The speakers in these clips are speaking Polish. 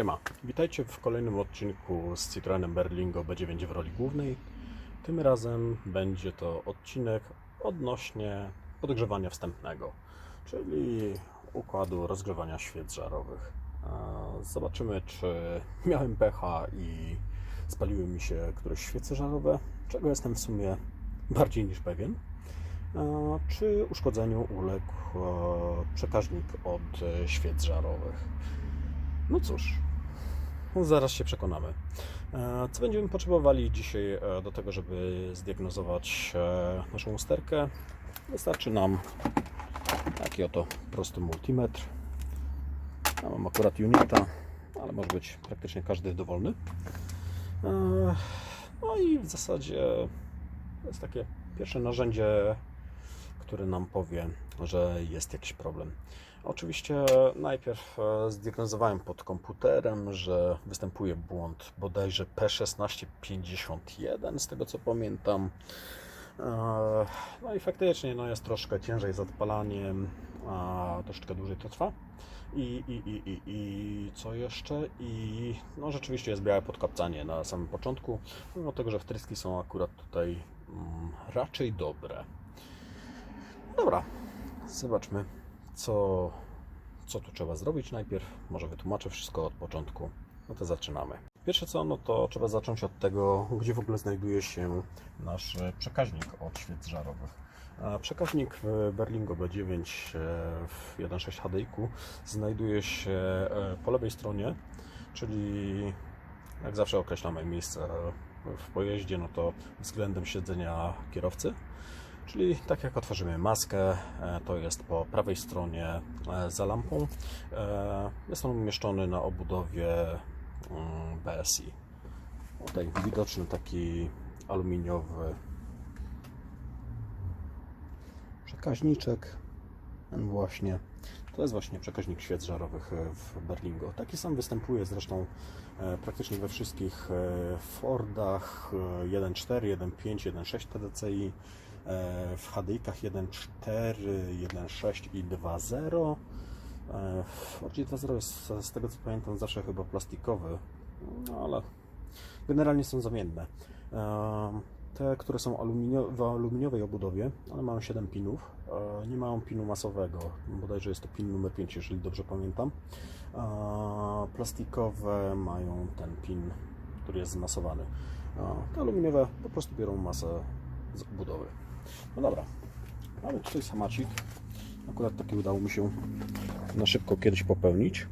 Siema, witajcie w kolejnym odcinku z Citroenem Berlingo B9 w roli głównej. Tym razem będzie to odcinek odnośnie podgrzewania wstępnego, czyli układu rozgrzewania świec żarowych. E, Zobaczymy, czy miałem pecha i spaliły mi się któreś świece żarowe, czego jestem w sumie bardziej niż pewien. E, Czy uszkodzeniu uległ e, przekaźnik od e, świec żarowych? No cóż, zaraz się przekonamy. E, Co będziemy potrzebowali dzisiaj e, do tego, żeby zdiagnozować e, naszą usterkę? Wystarczy nam taki oto prosty multimetr. Ja mam akurat unita, ale może być praktycznie każdy dowolny. No i w zasadzie to jest takie pierwsze narzędzie, które nam powie, że jest jakiś problem. Oczywiście najpierw e, zdiagnozowałem pod komputerem, że występuje błąd bodajże P1651, z tego co pamiętam. E, No i faktycznie no jest troszkę ciężej z odpalaniem, a troszeczkę dłużej to trwa. I, i, i, i, I co jeszcze? I no rzeczywiście jest białe podkapcanie na samym początku, mimo tego, że wtryski są akurat tutaj mm, raczej dobre. Dobra, zobaczmy, co, co tu trzeba zrobić najpierw. Może wytłumaczę wszystko od początku. No to zaczynamy. Pierwsze co, no to trzeba zacząć od tego, gdzie w ogóle znajduje się nasz przekaźnik od świec żarowych. Przekaźnik w Berlingo B9 e, w 1.6 HDI znajduje się e, po lewej stronie, czyli jak zawsze określamy miejsce w pojeździe, no to względem siedzenia kierowcy. Czyli tak jak otworzymy maskę, e, to jest po prawej stronie e, za lampą. E, Jest on umieszczony na obudowie mm, BSI. Tutaj widoczny taki aluminiowy przekaźniczek. Właśnie. To jest właśnie przekaźnik świec żarowych w Berlingo. Taki sam występuje zresztą praktycznie we wszystkich Fordach e, 1.4, 1.5, 1.6 TDCi, w HDI-kach 1.4, 1.6 i 2.0. E, Fordzie 2.0 jest z tego co pamiętam zawsze chyba plastikowy, no ale generalnie są zamienne. E, Te, które są w aluminiowej obudowie, one mają 7 pinów, e, nie mają pinu masowego, bodajże jest to pin numer 5, jeżeli dobrze pamiętam. Plastikowe mają ten pin, który jest zmasowany. Te aluminiowe po prostu biorą masę z obudowy. No dobra, mamy tutaj samacik. Akurat taki udało mi się na szybko kiedyś popełnić.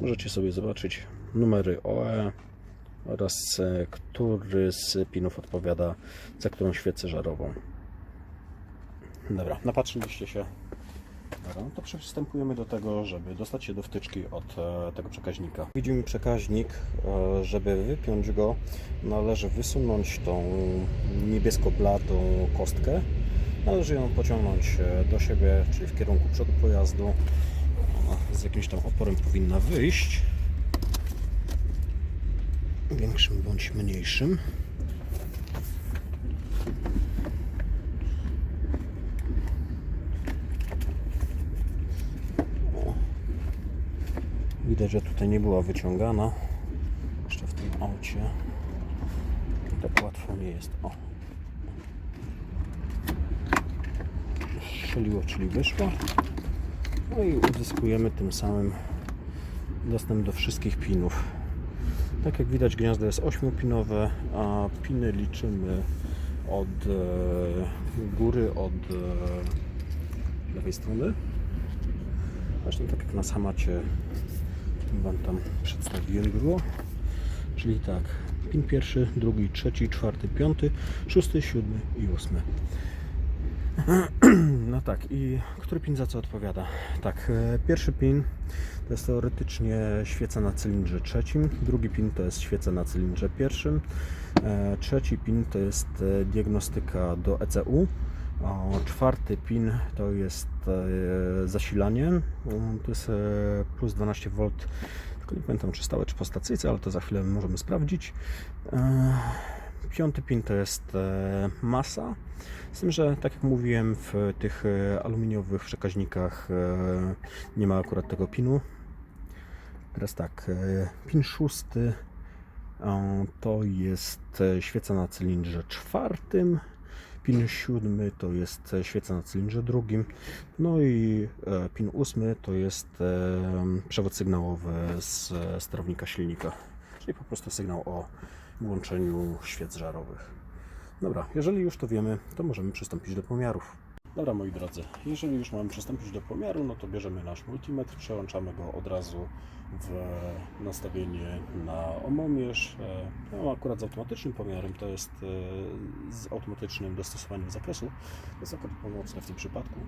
Możecie sobie zobaczyć numery OE oraz e, który z pinów odpowiada za którą świecę żarową. Dobra, napatrzyliście się. Dobra, no to przystępujemy do tego, żeby dostać się do wtyczki od e, tego przekaźnika. Widzimy przekaźnik, e, żeby wypiąć go należy wysunąć tą niebiesko-bladą kostkę. Należy ją pociągnąć e, do siebie, czyli w kierunku przodu pojazdu. Z jakimś tam oporem powinna wyjść większym bądź mniejszym. Widać, że tutaj nie była wyciągana jeszcze w tym aucie. Tak łatwo nie jest. O. Strzeliło, czyli wyszła. No i uzyskujemy tym samym dostęp do wszystkich pinów. Tak jak widać gniazdo jest 8-pinowe, a piny liczymy od e, góry, od e, lewej strony. Właśnie tak jak na samacie Wam tam przedstawiłem było. Czyli tak, pin pierwszy, drugi, trzeci, czwarty, piąty, szósty, siódmy i ósmy. No tak, i który pin za co odpowiada? Tak, e, pierwszy pin to jest teoretycznie świeca na cylindrze trzecim, drugi pin to jest świeca na cylindrze pierwszym, e, trzeci pin to jest e, diagnostyka do ECU, czwarty pin to jest e, zasilanie, to jest e, plus 12V, tylko nie pamiętam czy stałe czy po stacyjce, ale to za chwilę możemy sprawdzić. E, Piąty pin to jest masa. Z tym, że tak jak mówiłem, w tych aluminiowych przekaźnikach nie ma akurat tego pinu. Teraz tak, pin szósty to jest świeca na cylindrze czwartym. Pin siódmy to jest e, świeca na cylindrze drugim. No i e, pin ósmy to jest e, przewód sygnałowy z sterownika silnika. Czyli po prostu sygnał o włączeniu świec żarowych. Dobra, jeżeli już to wiemy, to możemy przystąpić do pomiarów. Dobra, moi drodzy, jeżeli już mamy przystąpić do pomiaru, no to bierzemy nasz multimetr, przełączamy go od razu w nastawienie na omomierz. E, No, akurat z automatycznym pomiarem, to jest e, z automatycznym dostosowaniem zakresu. To jest akurat pomocne w tym przypadku.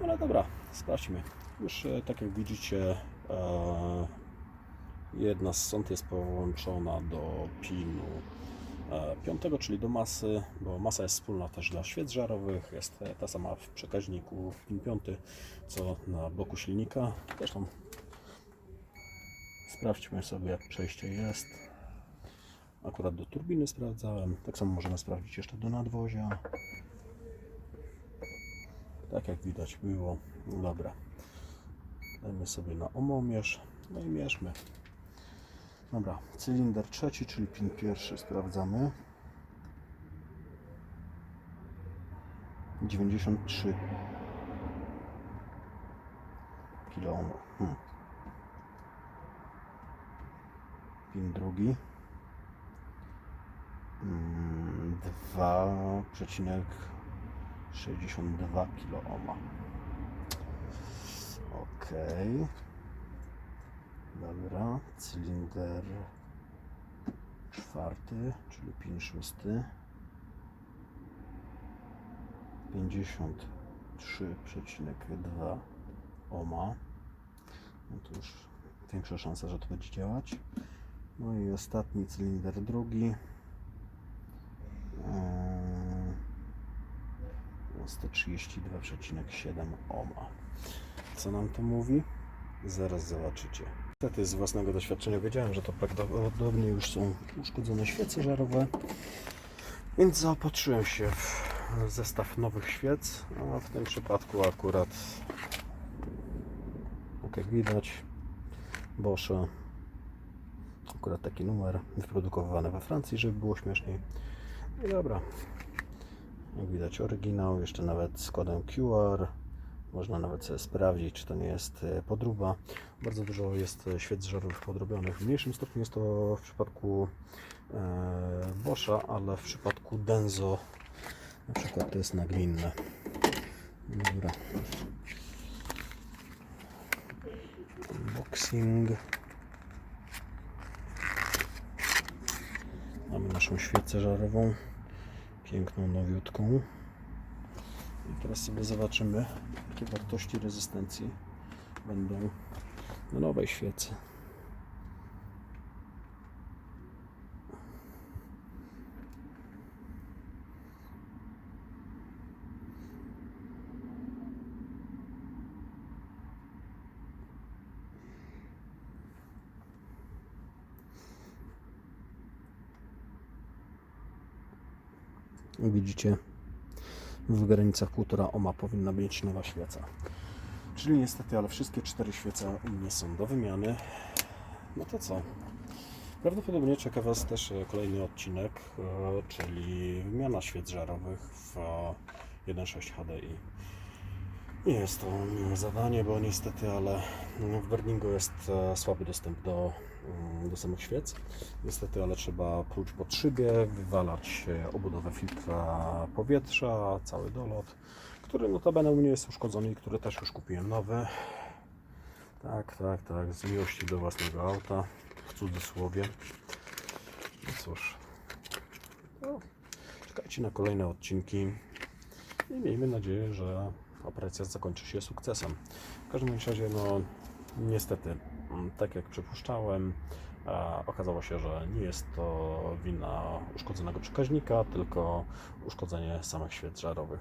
No ale dobra, sprawdźmy. Już e, tak jak widzicie, jedna z sąd jest połączona do pinu piątego, czyli do masy, bo masa jest wspólna też dla świec żarowych, jest ta sama w przekaźniku pin piąty, co na bloku silnika. Zresztą sprawdźmy sobie, jak przejście jest. Akurat do turbiny sprawdzałem, tak samo możemy sprawdzić jeszcze do nadwozia. Tak jak widać było. Dobra. Dajmy sobie na omomierz, no i mierzmy. Dobra, cylinder trzeci, czyli pin pierwszy sprawdzamy. 93 kilo. Hmm. Pin drugi. Mm, 2,62 kilo ohma. Okej. Dobra, cylinder czwarty, czyli pin szósty. 53,2 ohma. No to już większa szansa, że to będzie działać. No i ostatni cylinder drugi. Eee, 132,7 ohma. Co nam to mówi? Zaraz zobaczycie. Niestety z własnego doświadczenia wiedziałem, że to prawdopodobnie już są uszkodzone świece żarowe, więc zaopatrzyłem się w zestaw nowych świec, a w tym przypadku akurat, tak jak widać, Bosze, akurat taki numer, wyprodukowany we Francji, żeby było śmieszniej. I dobra, jak widać oryginał, jeszcze nawet z kodem QR. Można nawet sobie sprawdzić, czy to nie jest e, podróba. Bardzo dużo jest e, świec żarowych podrobionych. W mniejszym stopniu jest to w przypadku e, Boscha, ale w przypadku Denzo na przykład to jest nagminne. Dobra. Unboxing. Mamy naszą świecę żarową. Piękną, nowiutką. I teraz sobie zobaczymy, jakie wartości rezystencji będą na nowej świecy. Widzicie, w granicach 1,5 ohma powinna być nowa świeca. Czyli niestety, ale wszystkie cztery świece nie są do wymiany. No to co? Prawdopodobnie czeka Was też e, kolejny odcinek, e, czyli wymiana świec żarowych w e, 1.6 HDI. Nie jest to miłe zadanie, bo niestety, ale w Berlingu jest e, słaby dostęp do, do samych świec. Niestety, ale trzeba pluć pod szybie, wywalać e, obudowę filtra powietrza, cały dolot, który notabene u mnie jest uszkodzony i który też już kupiłem nowy. Tak, tak, tak, z miłości do własnego auta, w cudzysłowie. No cóż, no, czekajcie na kolejne odcinki i miejmy nadzieję, że operacja zakończy się sukcesem. W każdym razie, no niestety, mm, tak jak przypuszczałem, okazało się, że nie jest to wina uszkodzonego przekaźnika, tylko uszkodzenie samych świec żarowych.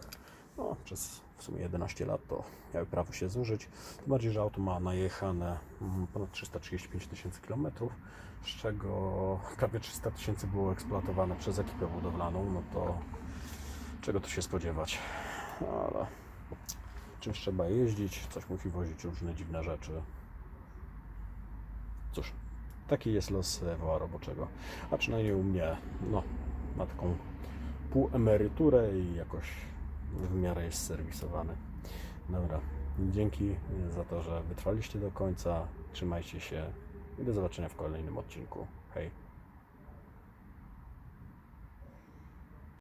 No, przez w sumie 11 lat to miały prawo się zużyć. Tym bardziej, że auto ma najechane mm, ponad 335 tysięcy kilometrów, z czego prawie 300 tysięcy było eksploatowane przez ekipę budowlaną. No to czego tu się spodziewać? Ale czymś trzeba jeździć, coś musi wozić różne dziwne rzeczy. Cóż, taki jest los e, woła roboczego. A przynajmniej u mnie, no, ma taką półemeryturę i jakoś w miarę jest serwisowany. Dobra, dzięki za to, że wytrwaliście do końca. Trzymajcie się i do zobaczenia w kolejnym odcinku. Hej!